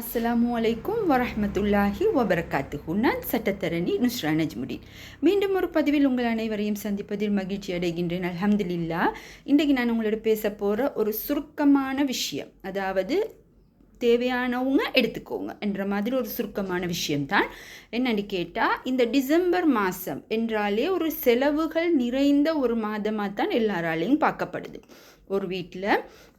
அஸ்ஸலாமு அலைக்கும் வரஹ்மத்துல்லாஹி வபரகாத்துஹு. நான் சட்டத்தரணி நுஸ்ரா நஜ்முடீன். மீண்டும் ஒரு பதிவில் உங்கள் அனைவரையும் சந்திப்பதில் மகிழ்ச்சி அடைகின்றேன். அலமதுல்லா இன்றைக்கு நான் உங்களோட பேச போகிற ஒரு சுருக்கமான விஷயம். அதாவது தேவையானவங்க எடுத்துக்கோங்க என்ற மாதிரி ஒரு சுருக்கமான விஷயம்தான். என்னன்னு கேட்டால் இந்த டிசம்பர் மாதம் என்றாலே ஒரு செலவுகள் நிறைந்த ஒரு மாதமாக தான் எல்லாராலையும் பார்க்கப்படுது. ஒரு வீட்டில்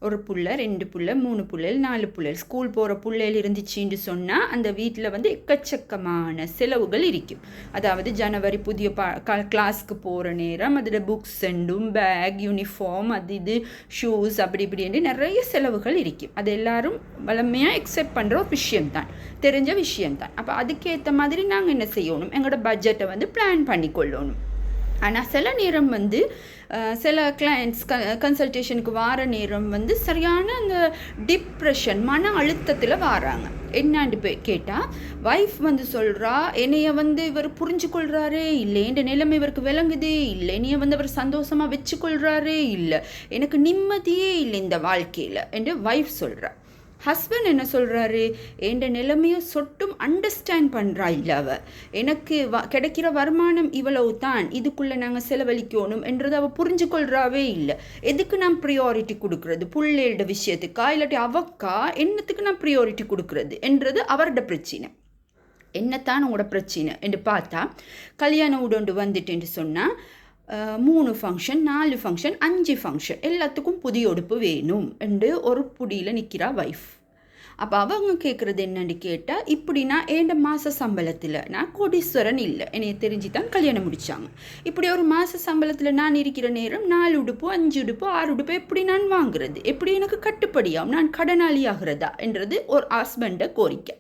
ஒரு புள்ள ரெண்டு புள்ள மூணு புள்ளல் நாலு புள்ளல் ஸ்கூல் போகிற புள்ளைகள் இருந்துச்சுன்னு சொன்னால் அந்த வீட்டில் வந்து எக்கச்சக்கமான செலவுகள் இருக்கும். அதாவது ஜனவரி புதிய பா கிளாஸ்க்கு போகிற நேரம் அதில் புக்ஸ் செண்டும் பேக் யூனிஃபார்ம் அது இது ஷூஸ் அப்படி இப்படின்னு நிறைய செலவுகள் இருக்கும். அது எல்லாரும் வளமையாக எக்ஸெப்ட் பண்ணுற ஒரு விஷயம்தான் தெரிஞ்ச விஷயம்தான் அப்போ அதுக்கேற்ற மாதிரி நாங்கள் என்ன செய்யணும்? எங்களோட பட்ஜெட்டை வந்து பிளான் பண்ணிக்கொள்ளணும். ஆனால் சில நேரம் வந்து சில கிளைண்ட்ஸ் க கன்சல்டேஷனுக்கு வார நேரம் வந்து சரியான அந்த டிப்ரெஷன் மன அழுத்தத்தில் வாராங்க. என்னான்னு போய் கேட்டால் ஒய்ஃப் வந்து சொல்கிறா என்னைய வந்து இவர் புரிஞ்சு கொள்கிறாரு இல்லை. என் நிலைமை இவருக்கு விளங்குதே இல்லை. என்னைய வந்து அவர் சந்தோஷமாக வச்சுக்கொள்கிறாரே இல்லை. எனக்கு நிம்மதியே இல்லை இந்த வாழ்க்கையில். என்று ஒய்ஃப் சொல்கிறா ஹஸ்பண்ட் என்ன சொல்கிறாரு என் நிலைமையை சொட்டும் அண்டர்ஸ்டாண்ட் பண்ணுறா இல்லை அவள் எனக்கு வ கிடைக்கிற வருமானம் இவ்வளவு தான். இதுக்குள்ளே நாங்கள் செலவழிக்கணும் என்றதை அவள் புரிஞ்சு கொள்கிறாவே இல்லை. எதுக்கு நான் ப்ரியாரிட்டி கொடுக்குறது? பிள்ளையோட விஷயத்துக்கா? இல்லாட்டி அவக்கா? என்னத்துக்கு நான் ப்ரியாரிட்டி கொடுக்குறது? என்றது அவரோட பிரச்சனை. என்னத்தான் உங்களோட பிரச்சனை? என்று பார்த்தா கல்யாணம் உடண்டு வந்துட்டுன்னு சொன்னால் மூணு ஃபங்க்ஷன் நாலு ஃபங்க்ஷன் அஞ்சு ஃபங்க்ஷன் எல்லாத்துக்கும் புதிய உடுப்பு வேணும் என்று ஒரு புடியில் நிற்கிறா ஒய்ஃப் அப்போ அவங்க கேட்குறது என்னன்னு கேட்டால் இப்படி நான் ஏண்ட மாத சம்பளத்தில் நான் கோடீஸ்வரன் இல்லை என்னைய தெரிஞ்சு தான் கல்யாணம் முடித்தாங்க இப்படி ஒரு மாத சம்பளத்தில் நான் இருக்கிற நேரம் நாலு உடுப்பு அஞ்சு உடுப்பு ஆறு உடுப்பு எப்படி நான் வாங்குறது எப்படி எனக்கு கட்டுப்படியாகும் நான் கடனாளி ஆகிறதா என்றது ஒரு ஹஸ்பண்டை கோரிக்கை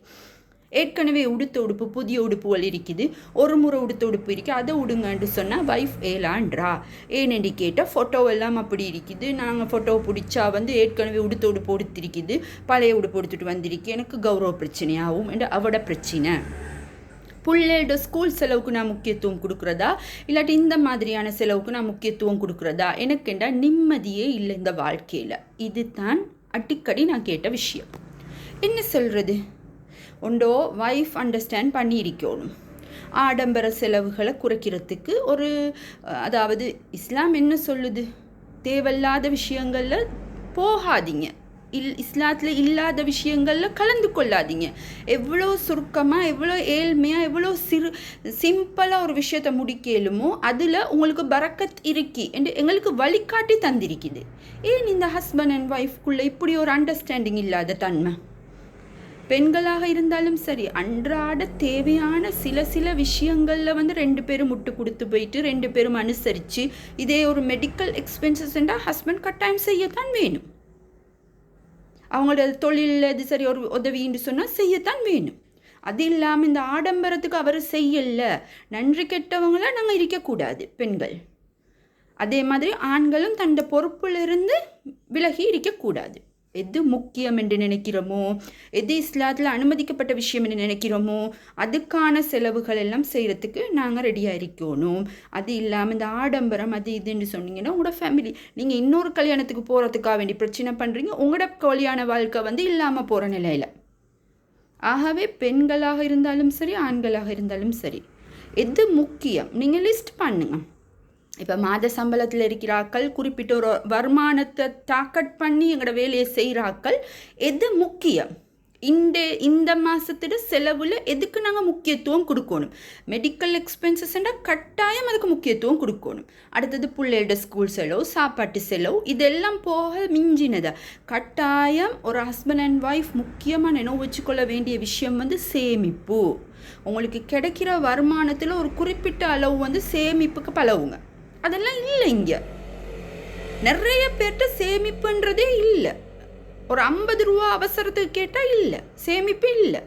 ஏற்கனவே உடுத்த உடுப்பு புதிய உடுப்புகள் இருக்குது. ஒரு முறை உடுத்த உடுப்பு இருக்குது அதை உடுங்கன்னு சொன்னால் வைஃப் ஏலான்றா? ஏனென்று கேட்டால் ஃபோட்டோ எல்லாம் அப்படி இருக்குது. நாங்கள் ஃபோட்டோ பிடிச்சா வந்து ஏற்கனவே உடுத்த உடுப்பு உடுத்திருக்குது. பழைய உடுப்பு உடுத்துட்டு வந்திருக்கு. எனக்கு கௌரவ பிரச்சனையாகும் என்று அவட பிரச்சனை. பிள்ளையோட ஸ்கூல் செலவுக்கு நான் முக்கியத்துவம் கொடுக்குறதா? இல்லாட்டி இந்த மாதிரியான செலவுக்கு நான் முக்கியத்துவம் கொடுக்குறதா? எனக்குண்டா நிம்மதியே இல்லை இந்த வாழ்க்கையில். இது தான் அடிக்கடி நான் கேட்ட விஷயம். என்ன சொல்கிறது உண்டோ? ஒய்ஃப் அண்டர்ஸ்டாண்ட் பண்ணியிருக்கணும். ஆடம்பர செலவுகளை குறைக்கிறதுக்கு ஒரு அதாவது இஸ்லாம் என்ன சொல்லுது? தேவையில்லாத விஷயங்களில் போகாதீங்க. இல் இஸ்லாத்தில் இல்லாத விஷயங்களில் கலந்து கொள்ளாதீங்க. எவ்வளோ சுருக்கமாக எவ்வளோ ஏழ்மையாக எவ்வளோ சிறு சிம்பிளாக ஒரு விஷயத்த முடிக்கலுமோ அதில் உங்களுக்கு பறக்கத் இருக்கி என்று எங்களுக்கு வழிகாட்டி தந்திருக்குது. ஏன் இந்த ஹஸ்பண்ட் அண்ட் ஒய்ஃப்குள்ளே இப்படி ஒரு அண்டர்ஸ்டாண்டிங் இல்லாத தன்மை? பெண்களாக இருந்தாலும் சரி அன்றாட தேவையான சில சில விஷயங்களில் வந்து ரெண்டு பேரும் முட்டு கொடுத்து போயிட்டு ரெண்டு பேரும் அனுசரித்து இதே ஒரு மெடிக்கல் எக்ஸ்பென்சஸ் என்றால் ஹஸ்பண்ட் கட்டாயம் செய்யத்தான் வேணும். அவங்களோட தொழிலில் இது சரி ஒரு உதவின்னு சொன்னால் செய்யத்தான் வேணும். அது இல்லாமல் இந்த ஆடம்பரத்துக்கு அவர் செய்யலை நன்றி கெட்டவங்கள நாங்கள் இருக்கக்கூடாது பெண்கள். அதே மாதிரி ஆண்களும் தன்னோட பொறுப்பிலிருந்து விலகி இருக்கக்கூடாது. எது முக்கியம் என்று நினைக்கிறோமோ எது இஸ்லாத்தில் அனுமதிக்கப்பட்ட விஷயம் என்று நினைக்கிறோமோ அதுக்கான செலவுகள் எல்லாம் செய்கிறதுக்கு நாங்கள் ரெடியாக இருக்கணும். அது இல்லாமல் இந்த ஆடம்பரம் அது இதுன்னு சொன்னீங்கன்னா உங்களோட ஃபேமிலி நீங்கள் இன்னொரு கல்யாணத்துக்கு போகிறதுக்காக வேண்டி பிரச்சனை பண்ணுறீங்க உங்களோட கல்யாண வாழ்க்கை வந்து இல்லாமல் போகிற நிலையில். ஆகவே பெண்களாக இருந்தாலும் சரி ஆண்களாக இருந்தாலும் சரி எது முக்கியம்? நீங்கள் லிஸ்ட் பண்ணுங்கள் இப்போ மாத சம்பளத்தில் இருக்கிறாக்கள் குறிப்பிட்ட ஒரு வருமானத்தை டாக்கட் பண்ணி எங்களோட வேலையை செய்கிறாக்கள் எது முக்கியம்? இந்த இந்த மாதத்தோட செலவில் எதுக்கு நாங்கள் முக்கியத்துவம் கொடுக்கணும்? மெடிக்கல் எக்ஸ்பென்சஸ்னால் கட்டாயம் அதுக்கு முக்கியத்துவம் கொடுக்கணும். அடுத்தது பிள்ளையோட ஸ்கூல் செலவு சாப்பாட்டு செலவு இதெல்லாம் போக மிஞ்சினதை. கட்டாயம் ஒரு ஹஸ்பண்ட் அண்ட் ஒய்ஃப் முக்கியமாக நினைவு வச்சுக்கொள்ள வேண்டிய விஷயம் வந்து சேமிப்பு. உங்களுக்கு கிடைக்கிற வருமானத்தில் ஒரு குறிப்பிட்ட அளவு வந்து சேமிப்புக்கு பழவுங்க அதெல்லாம் இல்லை இங்கே. நிறைய பேர்கிட்ட சேமிப்புன்றதே இல்லை. ஒரு ஐம்பது ரூபா அவசரத்துக்கு கேட்டால் இல்லை. சேமிப்பு இல்லை.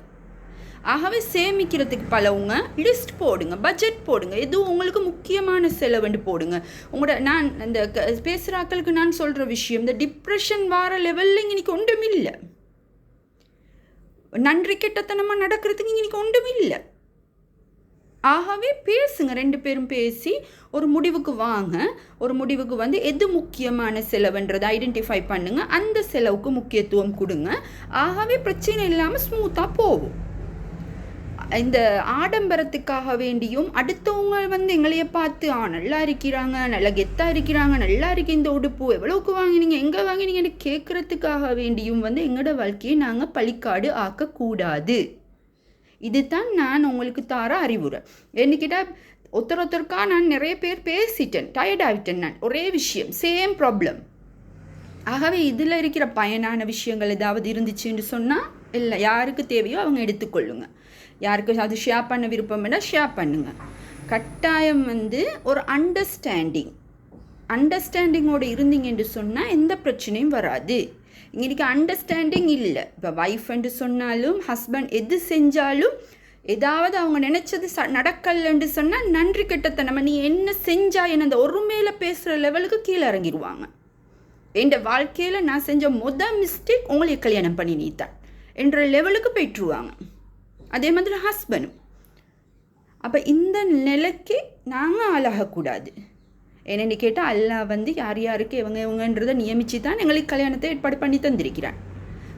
ஆகவே சேமிக்கிறதுக்கு பலவங்க லிஸ்ட் போடுங்க பட்ஜெட் போடுங்க. எதுவும் உங்களுக்கு முக்கியமான செலவுன்னு போடுங்க. உங்களோட நான் இந்த பேசுகிற ஆக்களுக்கு நான் சொல்கிற விஷயம் இந்த டிப்ரெஷன் வார லெவலில் இன்னைக்கு ஒன்றும் இல்லை. நன்றி கெட்டத்தனமாக நடக்கிறதுக்கு இன்னைக்கு ஒன்றும் இல்லை. ஆகவே பேசுங்க ரெண்டு பேரும் பேசி ஒரு முடிவுக்கு வாங்க. ஒரு முடிவுக்கு வந்து எது முக்கியமான செலவுன்றதை ஐடென்டிஃபை பண்ணுங்க. அந்த செலவுக்கு முக்கியத்துவம் கொடுங்க. ஆகவே பிரச்சனை இல்லாமல் ஸ்மூத்தாக போகும். இந்த ஆடம்பரத்துக்காக வேண்டியும் அடுத்தவங்க வந்து எங்களைய பார்த்து ஆ நல்லா இருக்கிறாங்க நல்லா கெத்தாக இருக்கிறாங்க நல்லா இருக்கு இந்த உடுப்பு எவ்வளோக்கு வாங்கினீங்க எங்கே வாங்கினீங்கன்னு கேட்குறதுக்காக வேண்டியும் வந்து எங்களோட வாழ்க்கையை நாங்கள் பழிக்காடு ஆக்கக்கூடாது. இதுதான் நான் உங்களுக்கு தர அறிவுரை. என்னைக்கிட்ட ஒருத்தர் ஒருத்தருக்கா நான் நிறைய பேர் பேசிட்டேன் டயர்ட் ஆகிட்டேன் நான். ஒரே விஷயம் சேம் ப்ராப்ளம் ஆகவே இதில் இருக்கிற பயனான விஷயங்கள் ஏதாவது இருந்துச்சுன்னு சொன்னால் இல்லை யாருக்கு தேவையோ அவங்க எடுத்துக்கொள்ளுங்க. யாருக்கு அது ஷேர் பண்ண விருப்பம்னா ஷேர் பண்ணுங்கள் கட்டாயம் வந்து ஒரு அண்டர்ஸ்டாண்டிங் அண்டர்ஸ்டாண்டிங்கோடு இருந்தீங்கன்னு சொன்னால் எந்த பிரச்சனையும் வராது. இன்னைக்கு அண்டர்ஸ்டாண்டிங் இல்லை. இப்போ ஒய்ஃப்ன்னு சொன்னாலும் ஹஸ்பண்ட் எது செஞ்சாலும் ஏதாவது அவங்க நினச்சது ச நடக்கலன்னு சொன்னால் நன்றி கெட்டத்தனமா நீ என்ன செஞ்சா என்ன அந்த ஒரு மேலே பேசுகிற லெவலுக்கு கீழே இறங்கிடுவாங்க என் வாழ்க்கையில் நான் செஞ்ச முத மிஸ்டேக் உங்களை கல்யாணம் பண்ணி நீத்தான் என்ற லெவலுக்கு போயிட்டுருவாங்க. அதே மாதிரி ஹஸ்பண்டும் அப்போ இந்த நிலைக்கு நாங்கள் ஆளாகக்கூடாது. என்னென்னு கேட்டால் அல்லா வந்து யார் யாருக்கு இவங்க இவங்கன்றதை நியமித்து தான் எங்களுக்கு கல்யாணத்தை ஏற்பாடு பண்ணி தந்திருக்கிறான்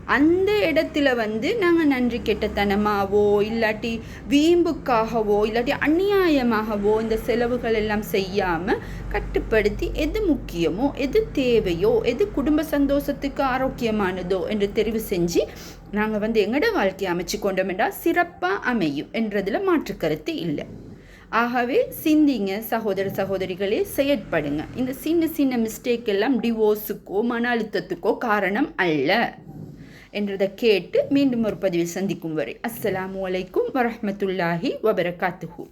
அந்த இடத்துல வந்து நாங்கள் நன்றி கெட்டத்தனமாவோ இல்லாட்டி வீம்புக்காகவோ இல்லாட்டி அநியாயமாகவோ இந்த செலவுகள் எல்லாம் செய்யாமல் கட்டுப்படுத்தி எது முக்கியமோ எது தேவையோ எது குடும்ப சந்தோஷத்துக்கு ஆரோக்கியமானதோ என்று தெரிவு செஞ்சு நாங்கள் வந்து எங்களோட வாழ்க்கையை அமைச்சு கொண்டோம் என்றால் சிறப்பாக அமையும் என்றதில் மாற்று கருத்து இல்லை. ஆகவே சிந்திங்க சகோதர சகோதரிகளே செயற்படுங்க. இந்த சின்ன சின்ன மிஸ்டேக் எல்லாம் டிவோர்ஸுக்கோ மன அழுத்தத்துக்கோ காரணம் அல்ல என்றதை கேட்டு மீண்டும் ஒரு பதிவில் சந்திக்கும் வரை. அஸ்லாம் அலைக்கும் வரமத்துல்லாஹி வபரகாத்துஹூ.